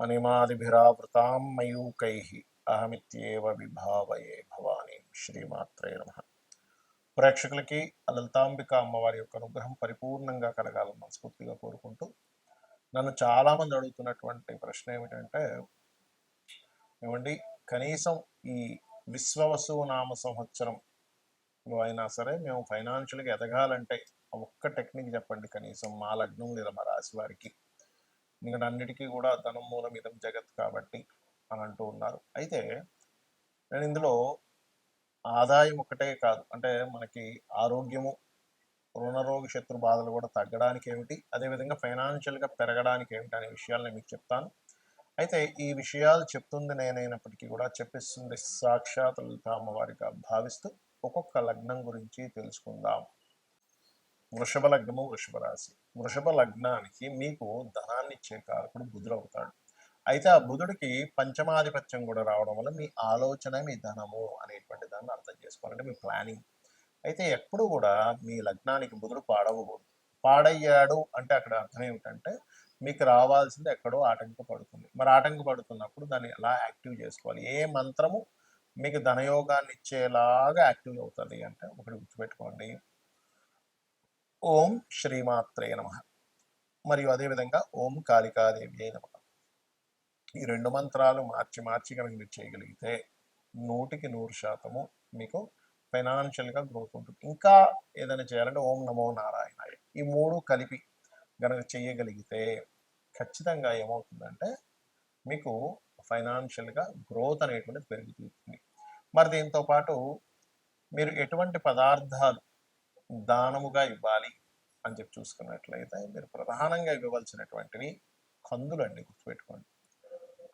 మణిమాదిభిరావృతాం మయూకై అహమిత్యేవ విభావయే భవానీ శ్రీమాత్రే నమ ప్రేక్షకులకి లలితాంబిక అమ్మవారి యొక్క అనుగ్రహం పరిపూర్ణంగా కలగాలని మనస్ఫూర్తిగా కోరుకుంటూ నన్ను చాలామంది అడుగుతున్నటువంటి ప్రశ్న ఏమిటంటే ఏమండి కనీసం ఈ విశ్వవసు నామ సంవత్సరం అయినా సరే మేము ఫైనాన్షియల్గా ఎదగాలంటే ఒక్క టెక్నిక్ చెప్పండి కనీసం మా లగ్నం లేదా మా రాశి వారికి. ఎందుకంటే అన్నిటికీ కూడా ధనం మూలం ఇదం జగత్ కాబట్టి అని అంటూ ఉన్నారు. అయితే నేను ఇందులో ఆదాయం ఒకటే కాదు అంటే మనకి ఆరోగ్యము రుణరోగ శత్రు బాధలు కూడా తగ్గడానికి ఏమిటి అదేవిధంగా ఫైనాన్షియల్గా పెరగడానికి ఏమిటి అనే విషయాలు నేను మీకు చెప్తాను. అయితే ఈ విషయాలు చెప్తుంది నేనైనప్పటికీ కూడా చెప్పిస్తుంది సాక్షాత్ లలిత అమ్మవారిగా భావిస్తూ ఒక్కొక్క లగ్నం గురించి తెలుసుకుందాం. వృషభ లగ్నము వృషభ రాశి. వృషభ లగ్నానికి మీకు ధనాన్ని ఇచ్చే కారకుడు బుధుడు అవుతాడు. అయితే ఆ బుధుడికి పంచమాధిపత్యం కూడా రావడం వల్ల మీ ఆలోచన మీ ధనము అనేటువంటి దాన్ని అర్థం చేసుకోవాలంటే మీ ప్లానింగ్. అయితే ఎప్పుడు కూడా మీ లగ్నానికి బుధుడు పాడవకూడదు. పాడయ్యాడు అంటే అక్కడ అర్థం ఏమిటంటే మీకు రావాల్సింది ఎక్కడో ఆటంక పడుతుంది మరి ఆటంక పడుతున్నప్పుడు దాన్ని ఎలా యాక్టివ్ చేసుకోవాలి? ఏ మంత్రము మీకు ధనయోగాన్ని ఇచ్చేలాగా యాక్టివ్ అవుతుంది అంటే ఒకటి గుర్తుపెట్టుకోండి. ఓం శ్రీమాత్రే నమ. మరియు అదేవిధంగా ఓం కాళికాదేవి నమ. ఈ రెండు మంత్రాలు మార్చి మార్చి కనుక మీరు చేయగలిగితే నూటికి నూరు శాతము మీకు ఫైనాన్షియల్గా గ్రోత్ ఉంటుంది. ఇంకా ఏదైనా చేయాలంటే ఓం నమో నారాయణ ఈ మూడు కలిపి కనుక చేయగలిగితే ఖచ్చితంగా ఏమవుతుందంటే మీకు ఫైనాన్షియల్గా గ్రోత్ అనేటువంటిది పెరుగుతుంది. మరి దీంతో పాటు మీరు ఎటువంటి పదార్థాలు దానముగా ఇవ్వాలి? అని చెప్పి చూసుకున్నట్లయితే మీరు ప్రధానంగా ఇవ్వవలసినటువంటివి కందులు అండి గుర్తుపెట్టుకోండి.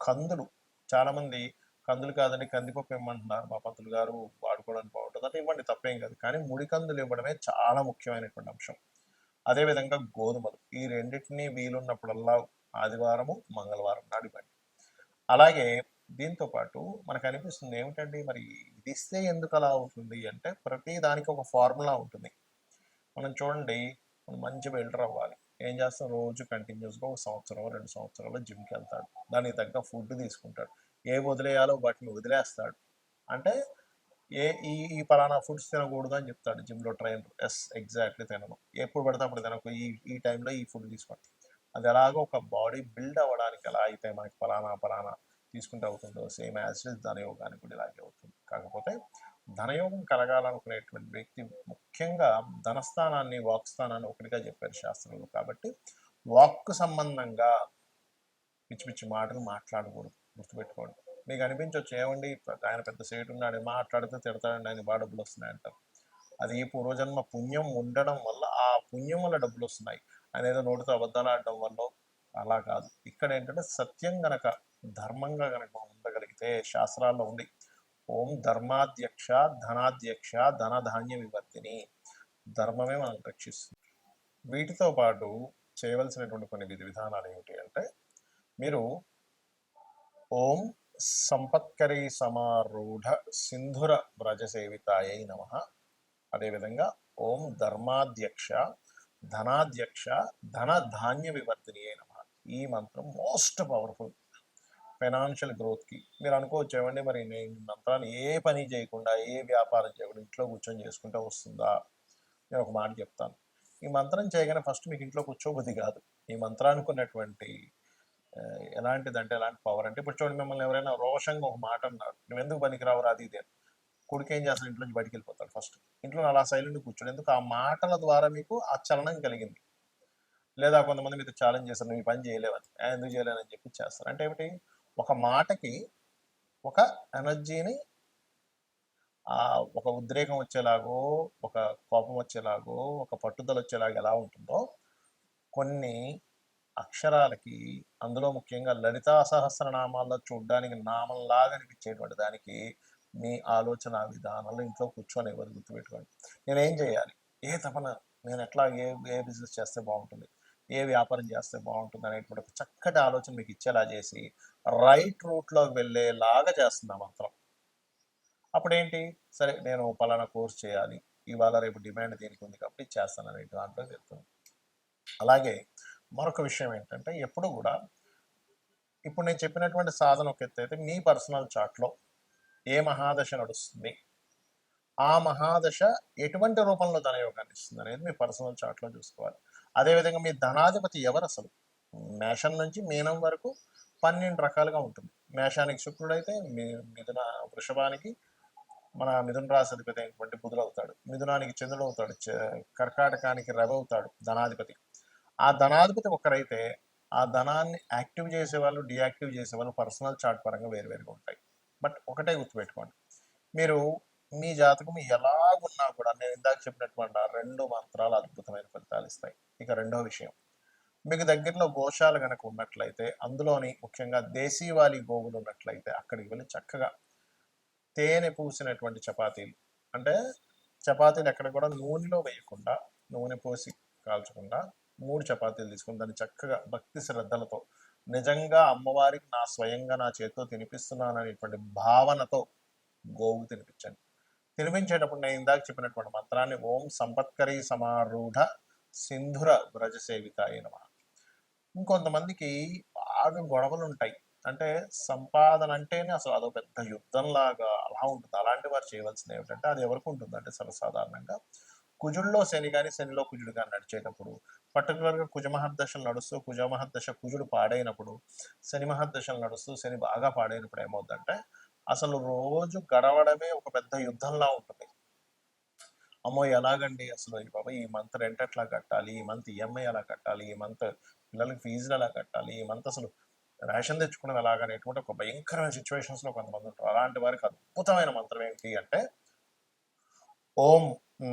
కందులు. చాలామంది కందులు కాదండి కందిపప్పు ఇవ్వమంటున్నారు. మా పంతులు గారు వాడుకోవడానికి బాగుంటుంది. అంటే ఇవ్వండి తప్పేం కాదు. కానీ ముడి కందులు ఇవ్వడమే చాలా ముఖ్యమైనటువంటి అంశం. అదేవిధంగా గోధుమలు. ఈ రెండింటినీ వీలున్నప్పుడల్లా ఆదివారము మంగళవారం నాడు ఇవ్వండి. అలాగే దీంతో పాటు మనకు అనిపిస్తుంది ఏమిటండి? మరి ఇది ఇస్తే ఎందుకు అలా అవుతుంది అంటే ప్రతి దానికి ఒక ఫార్ములా ఉంటుంది. మనం చూడండి మంచి బిల్డర్ అవ్వాలి. ఏం చేస్తాం రోజు కంటిన్యూస్గా ఒక సంవత్సరం రెండు సంవత్సరాలు జిమ్కి వెళ్తాడు. దానికి తగ్గ ఫుడ్ తీసుకుంటాడు. ఏ వదిలేయాలో వాటిని వదిలేస్తాడు. అంటే ఏ ఈ ఈ పలానా ఫుడ్స్ తినకూడదు అని చెప్తాడు జిమ్లో ట్రైనర్ ఎస్ ఎగ్జాక్ట్లీ తినను. ఎప్పుడు పడితే అప్పుడు తినకు. ఈ ఈ టైంలో ఈ ఫుడ్ తీసుకోండి. అది ఎలాగో ఒక బాడీ బిల్డ్ అవ్వడానికి ఎలా అయితే మనకి పలానా పలానా తీసుకుంటే అవుతుందో సేమ్ యాజ్ ధనయోగానికి కూడా ఇలాగే అవుతుంది. కాకపోతే ధనయోగం కలగాలనుకునేటువంటి వ్యక్తి ముఖ్యంగా ధనస్థానాన్ని వాక్ స్థానాన్ని ఒకటిగా చెప్పారు శాస్త్రంలో కాబట్టి వాక్ సంబంధంగా పిచ్చి పిచ్చి మాటలు మాట్లాడకూడదు గుర్తుపెట్టుకోండి. మీకు అనిపించవచ్చు ఏమండి ఆయన పెద్ద సేటు ఉన్నాడు మాట్లాడితే తిడతాడండి ఆయన బాగా డబ్బులు వస్తున్నాయి అంటారు. అది ఈ పూర్వజన్మ పుణ్యం ఉండడం వల్ల ఆ పుణ్యం వల్ల డబ్బులు వస్తున్నాయి. ఆయన ఏదో నోటితో అబద్ధాలు ఆడడం వల్ల అలా కాదు. ఇక్కడ ఏంటంటే సత్యం గనక ధర్మంగా గనక ఉండగలిగితే శాస్త్రాల్లో ఉండి ఓం ధర్మాధ్యక్ష ధనాధ్యక్ష ధనధాన్య వివర్తిని ధర్మమే మనం రక్షిస్తుంది. వీటితో పాటు చేయవలసినటువంటి కొన్ని విధి విధానాలు ఏమిటి అంటే మీరు ఓం సంపత్కరీ సమారూఢ సింధుర వ్రజసేవితాయై నమ. అదేవిధంగా ఓం ధర్మాధ్యక్ష ధనాధ్యక్ష ధన ధాన్య వివర్తిని నమ. ఈ మంత్రం మోస్ట్ పవర్ఫుల్. ఫైనాన్షియల్ గ్రోత్కి మీరు అనుకోవచ్చు ఏమండి మరి నేను మంత్రాన్ని ఏ పని చేయకుండా ఏ వ్యాపారం చేయకుండా ఇంట్లో కూర్చొని చేసుకుంటే వస్తుందా? నేను ఒక మాట చెప్తాను. ఈ మంత్రం చేయగానే ఫస్ట్ మీకు ఇంట్లో కూర్చోబుద్ధి కాదు. ఈ మంత్రానికి ఉన్నటువంటి ఎలాంటిదంటే ఎలాంటి పవర్ అంటే ఇప్పుడు చూడండి మిమ్మల్ని ఎవరైనా రోషంగా ఒక మాట అన్నారు. నువ్వు ఎందుకు పనికిరావు? అది ఇది కొడుకు ఏం చేస్తాను ఇంట్లో నుంచి బయటికి వెళ్ళిపోతాడు ఫస్ట్. ఇంట్లో అలా సైలెంట్ కూర్చోడు. ఎందుకు? ఆ మాటల ద్వారా మీకు ఆ చలనం కలిగింది. లేదా కొంతమంది మీతో ఛాలెంజ్ చేస్తారు. నువ్వు ఈ పని చేయలేవని ఎందుకు చేయలేనని చెప్పి చేస్తారు. అంటే ఏమిటి? ఒక మాటకి ఒక ఎనర్జీని ఆ ఒక ఉద్రేకం వచ్చేలాగో ఒక కోపం వచ్చేలాగో ఒక పట్టుదల వచ్చేలాగా ఎలా ఉంటుందో కొన్ని అక్షరాలకి అందులో ముఖ్యంగా లలితా సహస్రనామాల్లో చూడడానికి నామంలాగా అనిపించేటువంటి దానికి మీ ఆలోచన విధానాలు ఇంట్లో కూర్చొని ఎవరు గుర్తుపెట్టుకోండి. నేనేం చేయాలి? ఏ తపన? నేను ఎట్లా ఏ ఏ బిజినెస్ చేస్తే బాగుంటుంది? ఏ వ్యాపారం చేస్తే బాగుంటుంది అనేటువంటి చక్కటి ఆలోచన మీకు ఇచ్చేలా చేసి రైట్ రూట్లోకి వెళ్ళేలాగా చేస్తుంది మంత్రం. అప్పుడు ఏంటి సరే నేను పలానా కోర్స్ చేయాలి. ఇవాళ రేపు డిమాండ్ దీనికి ఉంది కాబట్టి చేస్తాను అనే దాంట్లో చెప్తుంది. అలాగే మరొక విషయం ఏంటంటే ఎప్పుడు కూడా ఇప్పుడు నేను చెప్పినటువంటి సాధన ఒక ఎత్తు అయితే మీ పర్సనల్ చాట్లో ఏ మహాదశ నడుస్తుంది? ఆ మహాదశ ఎటువంటి రూపంలో ధనయోగాన్ని ఇస్తుంది అనేది మీ పర్సనల్ చార్ట్లో చూసుకోవాలి. అదేవిధంగా మీ ధనాధిపతి ఎవరు అసలు? మేషం నుంచి మీనం వరకు పన్నెండు రకాలుగా ఉంటుంది. మేషానికి శుక్రుడు అయితే మీ మిథున వృషభానికి మన మిథున రాశి అధిపతి అయినటువంటి బుధుడు అవుతాడు. మిథునానికి చంద్రుడు అవుతాడు. చ- కర్కాటకానికి రవి అవుతాడు ధనాధిపతి. ఆ ధనాధిపతి ఒకరైతే ఆ ధనాన్ని యాక్టివ్ చేసే వాళ్ళు డియాక్టివ్ చేసే వాళ్ళు పర్సనల్ చార్ట్ పరంగా వేరువేరుగా ఉంటాయి. బట్ ఒకటే గుర్తుపెట్టుకోండి. మీరు మీ జాతకం ఎలాగున్నా కూడా నేను ఇందాక చెప్పినటువంటి ఆ రెండు మంత్రాలు అద్భుతమైన ఫలితాలు ఇస్తాయి. ఇక రెండో విషయం. మీకు దగ్గరలో గోశాలు కనుక ఉన్నట్లయితే అందులోని ముఖ్యంగా దేశీవాలి గోవులు ఉన్నట్లయితే అక్కడికి వెళ్ళి చక్కగా తేనె పూసినటువంటి చపాతీలు అంటే చపాతీలు ఎక్కడ కూడా నూనెలో వేయకుండా నూనె పోసి కాల్చకుండా మూడు చపాతీలు తీసుకుని దాన్ని చక్కగా భక్తి శ్రద్ధలతో నిజంగా అమ్మవారికి నా స్వయంగా నా చేతితో తినిపిస్తున్నాను అనేటువంటి భావనతో గోవు తినిపించండి. తినిపించేటప్పుడు నేను ఇందాక చెప్పినటువంటి మంత్రాన్ని ఓం సంపత్కరీ సమారూఢ సింధుర వ్రజ సేవికాయ నమ. ఇంకొంతమందికి బాగా గొడవలు ఉంటాయి అంటే సంపాదన అంటేనే అసలు అదో పెద్ద యుద్ధంలాగా అలా ఉంటుంది. అలాంటి వారు చేయవలసింది ఏమిటంటే అది ఎవరికి ఉంటుంది అంటే సర్వసాధారణంగా కుజుల్లో శని కానీ శనిలో కుజుడు కానీ నడిచేటప్పుడు పర్టికులర్గా కుజమహర్దశలు నడుస్తూ కుజమహర్దశ కుజుడు పాడైనప్పుడు శని మహర్దశలు నడుస్తూ శని బాగా పాడైనప్పుడు ఏమవుతుందంటే అసలు రోజు గడవడమే ఒక పెద్ద యుద్ధంలా ఉంటుంది. అమ్మో ఎలాగండి అసలు ఈ బాబా ఈ మంత్ రెంట్ ఎట్లా కట్టాలి? ఈ మంత్ ఈఎంఐ ఎలా కట్టాలి? ఈ మంత్ పిల్లలకి ఫీజులు ఎలా కట్టాలి? ఈ మంత్ అసలు రేషన్ తెచ్చుకున్నది ఎలాగనేటువంటి ఒక భయంకరమైన సిచ్యువేషన్స్లో కొంతమంది ఉంటారు. అలాంటి వారికి అద్భుతమైన మంత్రం ఏంటి అంటే ఓం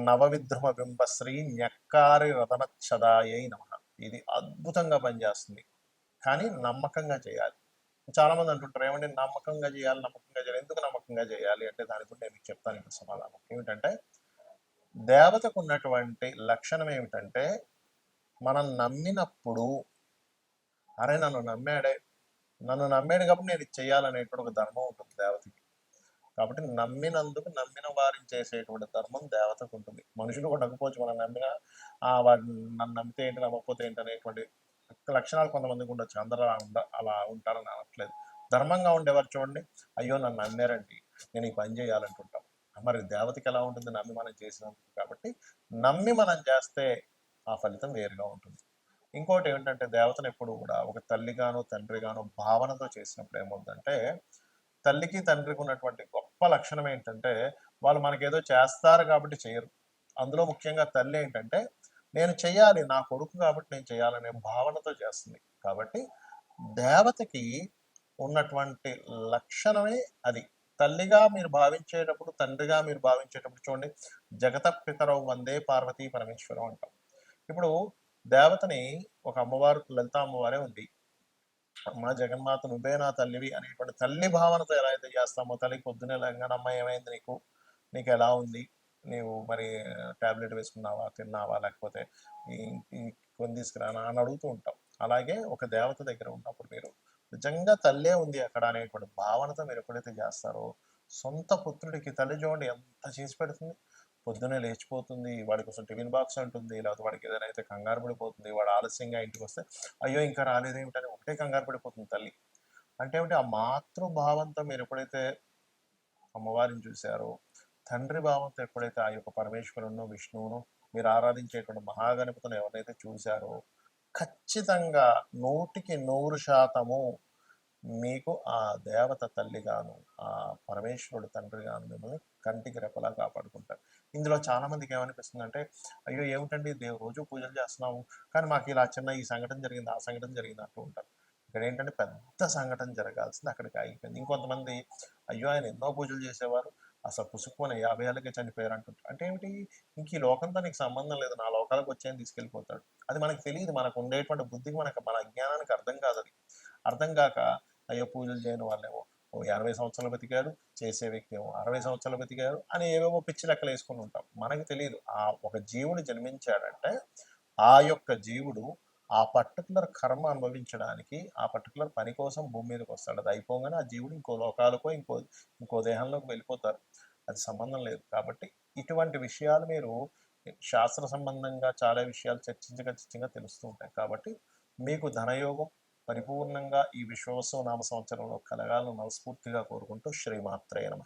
నవవిద్రుమ బింబశ్రీ న్యక్కారి రతనచ్చదాయై నమ. ఇది అద్భుతంగా పనిచేస్తుంది. కానీ నమ్మకంగా చేయాలి. చాలా మంది అంటుంటారు ఏమంటే నమ్మకంగా చేయాలి నమ్మకంగా చేయాలి. ఎందుకు నమ్మకంగా చేయాలి అంటే దాని గురించి నేను మీకు చెప్తాను ఇప్పుడు సమాధానం. ఏమిటంటే దేవతకు ఉన్నటువంటి లక్షణం ఏమిటంటే మనం నమ్మినప్పుడు అరే నన్ను నమ్మాడే నన్ను నమ్మాడు కాబట్టి నేను ఇది చేయాలనేటువంటి ఒక ధర్మం ఉంటుంది దేవతకి. కాబట్టి నమ్మినందుకు నమ్మిన వారిని చేసేటువంటి ధర్మం దేవతకు ఉంటుంది. మనుషులు కూడా నమ్మకపోవచ్చు మనం నమ్మిన ఆ వాడు నన్ను నమ్మితే ఏంటి నమ్మకపోతే ఏంటి అనేటువంటి లక్షణాలు కొంతమందికి ఉండొచ్చు. అందరూ అలా ఉండ అలా ఉంటారని అనట్లేదు. ధర్మంగా ఉండేవారు చూడండి. అయ్యో నన్ను నమ్మారండి నేను ఈ పని చేయాలంటుంటాం మరి దేవతకి ఎలా ఉంటుంది? నమ్మి మనం చేసినందుకు కాబట్టి నమ్మి మనం చేస్తే ఆ ఫలితం వేరుగా ఉంటుంది. ఇంకోటి ఏంటంటే దేవతను ఎప్పుడు కూడా ఒక తల్లిగాను తండ్రిగాను భావనతో చేసినప్పుడు ఏమవుతుందంటే తల్లికి తండ్రికి ఉన్నటువంటి గొప్ప లక్షణం ఏంటంటే వాళ్ళు మనకేదో చేస్తారు కాబట్టి చేయరు. అందులో ముఖ్యంగా తల్లి ఏంటంటే నేను చేయాలి నా కొడుకు కాబట్టి నేను చేయాలనే భావనతో చేస్తుంది. కాబట్టి దేవతకి ఉన్నటువంటి లక్షణమే అది. తల్లిగా మీరు భావించేటప్పుడు తండ్రిగా మీరు భావించేటప్పుడు చూడండి జగత పితరవు వందే పార్వతీ పరమేశ్వరం అంటాం. ఇప్పుడు దేవతని ఒక అమ్మవారు లలిత అమ్మవారే ఉంది. అమ్మ జగన్మాత నువ్వే నా తల్లివి అనేటువంటి తల్లి భావనతో ఎలా అయితే చేస్తామో తల్లి పొద్దునే లేకుండా అమ్మ ఏమైంది నీకు? నీకు ఎలా ఉంది? నీవు మరి టాబ్లెట్ వేసుకున్నావా తిన్నావా లేకపోతే ఈ- కొని తీసుకురానా అని అడుగుతూ ఉంటాం అలాగే ఒక దేవత దగ్గర ఉన్నప్పుడు మీరు నిజంగా తల్లే ఉంది అక్కడ అనేటువంటి భావనతో మీరు ఎప్పుడైతే చేస్తారో సొంత పుత్రుడికి తల్లి చూడండి ఎంత చేసి పెడుతుంది. పొద్దునే లేచిపోతుంది వాడి కోసం టిఫిన్ బాక్స్ అంటుంది లేకపోతే వాడికి ఏదైనా అయితే కంగారు పడిపోతుంది వాడు ఆలస్యంగా ఇంటికి వస్తే అయ్యో ఇంకా రాలేదేమిటని ఒకటే కంగారు పడిపోతుంది తల్లి. అంటే ఏమిటి? ఆ మాతృభావంతో మీరు ఎప్పుడైతే అమ్మవారిని చూశారో తండ్రి భావంతో ఎప్పుడైతే ఆ యొక్క పరమేశ్వరును విష్ణువును మీరు ఆరాధించేటువంటి మహాగణపతిని ఎవరైతే చూశారో ఖచ్చితంగా నూటికి నూరు శాతము మీకు ఆ దేవత తల్లిగాను ఆ పరమేశ్వరుడు తండ్రిగాను మిమ్మల్ని కంటికి రెప్పలా కాపాడుకుంటారు. ఇందులో చాలా మందికి ఏమనిపిస్తుంది అంటే అయ్యో ఏమిటండి దేవు రోజు పూజలు చేస్తున్నాము కానీ మాకు ఇలా చిన్న ఈ సంఘటన జరిగింది ఆ సంఘటన జరిగింది అంటూ ఉంటారు. ఇక్కడ ఏంటంటే పెద్ద సంఘటన జరగాల్సింది అక్కడికి ఆగిపోయింది. ఇంకొంతమంది అయ్యో ఆయన ఎన్నో పూజలు చేసేవారు అసలు పుసుకుని యాభై ఏళ్ళకే చనిపోయారు అంటుంటారు అంటే ఏమిటి? ఇంక ఈ లోకంతో నీకు సంబంధం లేదు. నా లోకాలకు వచ్చేయని తీసుకెళ్ళిపోతాడు. అది మనకు తెలియదు. మనకు ఉండేటువంటి బుద్ధికి మనకు మన అజ్ఞానానికి అర్థం కాదు అది. అర్థం కాక అయ్యో పూజలు చేయని వాళ్ళేమో. ఓ ఎనభై సంవత్సరాలు బతికాడు చేసే వ్యక్తి ఏమో అరవై సంవత్సరాలు బతికాడు అని ఏవేవో పిచ్చి లెక్కలు వేసుకుని ఉంటాం. మనకు తెలియదు. ఆ ఒక జీవుడు జన్మించాడంటే ఆ యొక్క జీవుడు ఆ పర్టికులర్ కర్మ అనుభవించడానికి ఆ పర్టికులర్ పని కోసం భూమి మీదకి వస్తాడు. అది అయిపోగానే ఆ జీవుడు ఇంకో లోకాలకో ఇంకో ఇంకో దేహంలోకి వెళ్ళిపోతారు. అది సంబంధం లేదు. కాబట్టి ఇటువంటి విషయాలు మీరు శాస్త్ర సంబంధంగా చాలా విషయాలు చర్చించగా చర్చగా తెలుస్తూ ఉంటాయి. కాబట్టి మీకు ధనయోగం పరిపూర్ణంగా ఈ విశ్వవసు నామ సంవత్సరంలో కలగాలని మనస్ఫూర్తిగా కోరుకుంటూ శ్రీమాత్రేయ నమ.